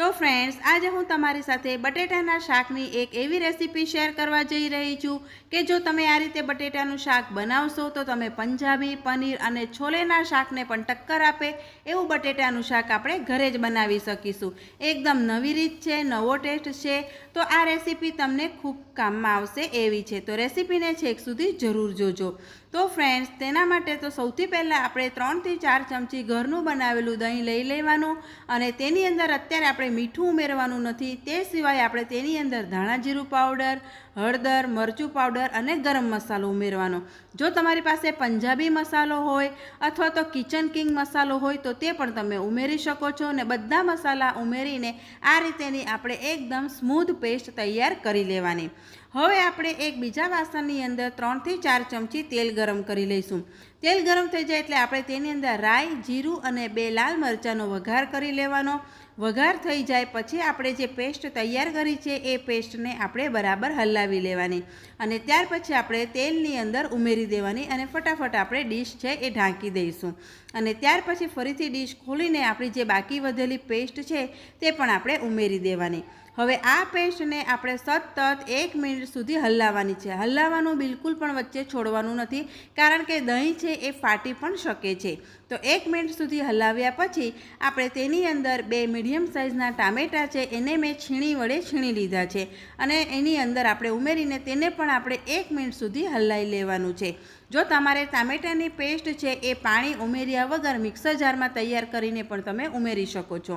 તો ફ્રેન્ડ્સ આજે હું તમારી સાથે બટેટાના શાકની એક એવી રેસીપી શેર કરવા જઈ રહી છું કે જો તમે આ રીતે બટેટાનું શાક બનાવશો તો તમે પંજાબી, પનીર અને છોલેના શાકને પણ ટક્કર આપે. એવું બટેટાનું શાક આપણે ઘરે જ બનાવી શકીશું. એકદમ નવી રીત છે, નવો ટેસ્ટ છે. તો આ રેસીપી તમને ખૂબ કામમાં આવશે એવી છે. તો રેસીપીને છેક સુધી જરૂર જોજો. તો ફ્રેન્ડ્સ તેના માટે તો સૌથી પહેલાં આપણે ત્રણથી ચાર ચમચી ઘરનું બનાવેલું દહીં લઈ લેવાનું અને તેની અંદર અત્યારે આપણે મીઠું ઉમેરવાનું નથી તે સિવાય આપણે તેની અંદર ધાણા જીરું પાવડર હળદર, મરચું પાવડર અને ગરમ મસાલો ઉમેરવાનો. જો તમારી પાસે પંજાબી મસાલો હોય અથવા તો કિચન કિંગ મસાલો હોય તો તે પણ તમે ઉમેરી શકો છો અને બધા મસાલા ઉમેરીને આ રીતેની આપણે એકદમ સ્મૂધ પેસ્ટ તૈયાર કરી લેવાની. હવે આપણે એક બીજા વાસણની અંદર ત્રણથી ચાર ચમચી તેલ ગરમ કરી લઈશું. તેલ ગરમ થઈ જાય એટલે આપણે તેની અંદર રાઈ, જીરું અને બે લાલ મરચાંનો વઘાર કરી લેવાનો. વઘાર થઈ જાય પછી આપણે જે પેસ્ટ તૈયાર કરી છે એ પેસ્ટને આપણે બરાબર હલાવી લેવાની. અને ત્યાર પછી આપણે તેલની અંદર ઉમેરી દેવાની અને ફટાફટ આપણે ડીશ છે એ ઢાંકી દઈશું. અને ત્યાર પછી ફરીથી ડીશ ખોલીને આપણી જે બાકી વધેલી પેસ્ટ છે તે પણ આપણે ઉમેરી દેવાની. હવે આ પેસ્ટને આપણે સતત એક મિનિટ સુધી હલાવવાની છે. હલાવવાનું બિલકુલ પણ વચ્ચે છોડવાનું નથી, કારણ કે દહીં છે એ ફાટી પણ શકે છે. તો એક મિનિટ સુધી હલાવ્યા પછી આપણે તેની અંદર બે મીડિયમ સાઇઝના ટામેટાં છે, એને મેં છીણી વડે છીણી લીધા છે. અને એની અંદર આપણે ઉમેરીને તેને પણ આપણે એક મિનિટ સુધી હલાવી લેવાનું છે. જો તમારે ટામેટાની પેસ્ટ છે એ પાણી ઉમેર્યા વગર મિક્સર જારમાં તૈયાર કરીને પણ તમે ઉમેરી શકો છો.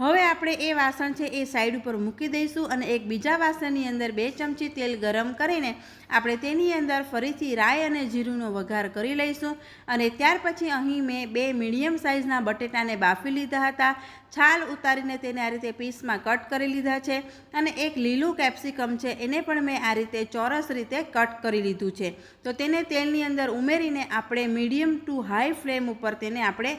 હવે આપણે એ વાસણ છે એ સાઈડ ઉપર મૂકી દઈશું અને એક બીજા વાસણની અંદર બે ચમચી તેલ ગરમ કરીને આપણે તેની અંદર ફરીથી રાય અને જીરુંનો વઘાર કરી લઈશું. અને ત્યાર પછી અહીં મેં બે મીડિયમ સાઇઝના બટેટાને બાફી લીધા હતા. છાલ ઉતારીને તેને આ રીતે પીસમાં કટ કરી લીધા છે અને એક લીલું કેપ્સિકમ છે એને પણ મેં આ રીતે ચોરસ રીતે કટ કરી લીધું છે. તો તેને તેલની અંદર ઉમેરીને આપણે મીડિયમ ટુ હાઈ ફ્લેમ ઉપર તેને આપણે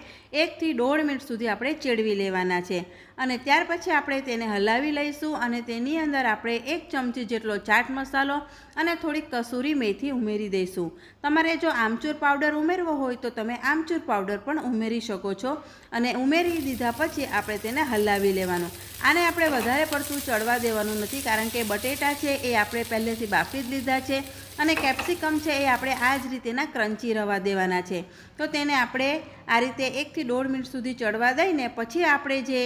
એકથી દોઢ મિનિટ સુધી આપણે ચેડવી લેવાના છે. અને ત્યાર પછી આપણે તેને હલાવી લઈશું અને તેની અંદર આપણે એક ચમચી જેટલો ચાટ મસાલો અને થોડીક કસૂરી મેથી ઉમેરી દઈશું. તમારે જો આમચૂર પાવડર ઉમેરવો હોય તો તમે આમચૂર પાવડર પણ ઉમેરી શકો છો. અને ઉમેરી દીધા પછી આપણે તેને હલાવી લેવાનું. આને આપણે વધારે પડતું ચડવા દેવાનું નથી, કારણ કે બટેટા છે એ આપણે પહેલેથી બાફી જ લીધા છે અને કેપ્સિકમ છે એ આપણે આ જ રીતેના ક્રંચી રવા દેવાના છે. તો તેને આપણે આ રીતે એકથી દોઢ મિનિટ સુધી ચડવા દઈને પછી આપણે જે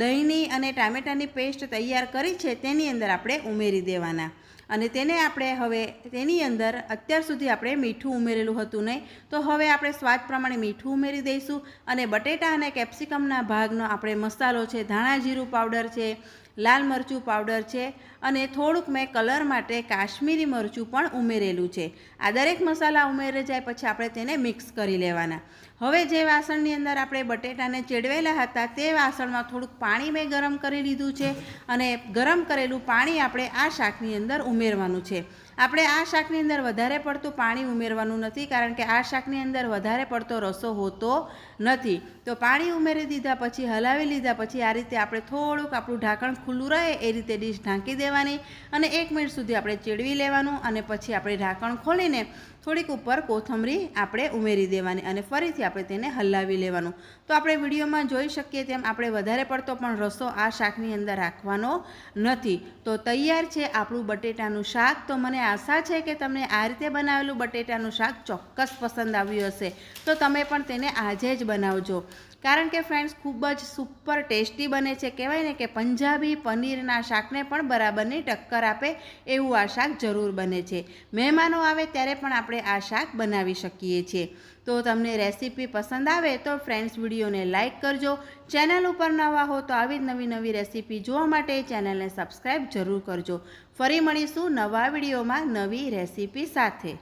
દહીંની અને ટામેટાની પેસ્ટ તૈયાર કરી છે તેની અંદર આપણે ઉમેરી દેવાના. અને તેને આપણે હવે તેની અંદર અત્યાર સુધી આપણે મીઠું ઉમેરેલું હતું નહીં. તો હવે આપણે સ્વાદ પ્રમાણે મીઠું ઉમેરી દઈશું અને બટેટા અને કેપ્સિકમના ભાગનો આપણે મસાલો છે, ધાણા જીરું પાવડર છે લાલ મરચું પાવડર છે અને થોડુંક મેં કલર માટે કાશ્મીરી મરચું પણ ઉમેરેલું છે. આ દરેક મસાલા ઉમેરી જાય પછી આપણે તેને મિક્સ કરી લેવાના. હવે જે વાસણની અંદર આપણે બટેટાને ચેડવેલા હતા તે વાસણમાં થોડુંક પાણી મેં ગરમ કરી લીધું છે અને ગરમ કરેલું પાણી આપણે આ શાકની અંદર ઉમેરવાનું છે. આપણે આ શાકની અંદર વધારે પડતું પાણી ઉમેરવાનું નથી, કારણ કે આ શાકની અંદર વધારે પડતો રસો હોતો નથી. તો પાણી ઉમેરી દીધા પછી, હલાવી લીધા પછી આ રીતે આપણે થોડુંક આપણું ઢાંકણ ખુલ્લું રહે, એ રીતે ડીશ ઢાંકી દેવાની અને એક મિનિટ સુધી આપણે ચેડવી લેવાનું અને પછી આપણે ઢાંકણ ખોલીને થોડીક ઉપર કોથમરી આપણે ઉમેરી દેવાની અને ફરીથી આપણે તેને હલાવી લેવાનું. તો આપણે વિડીયોમાં જોઈ શકીએ તેમ આપણે વધારે પડતો પણ રસો આ શાકની અંદર રાખવાનો નથી. તો તૈયાર છે આપણું બટેટાનું શાક. તો મને આશા છે કે તમને આ રીતે બનાવેલું બટેટાનું શાક ચોક્કસ પસંદ આવ્યું હશે. તો તમે પણ તેને આજે જ બનાવજો. કારણ કે ફ્રેન્ડ્સ ખૂબ જ સુપર ટેસ્ટી બને છે. કહેવાય ને કે પંજાબી પનીરના શાકને પણ બરાબરની ટક્કર આપે એવું આ શાક જરૂર બને છે. મહેમાનો આવે ત્યારે પણ આપણે આ શાક બનાવી શકીએ છીએ. તો તમને રેસીપી પસંદ આવે તો ફ્રેન્ડ્સ વિડીયોને લાઇક કરજો. ચેનલ ઉપર નવા હો તો આવી જ નવી નવી રેસીપી જોવા માટે ચેનલને સબસ્ક્રાઈબ જરૂર કરજો. ફરી મળીશું નવા વિડીયોમાં નવી રેસીપી સાથે.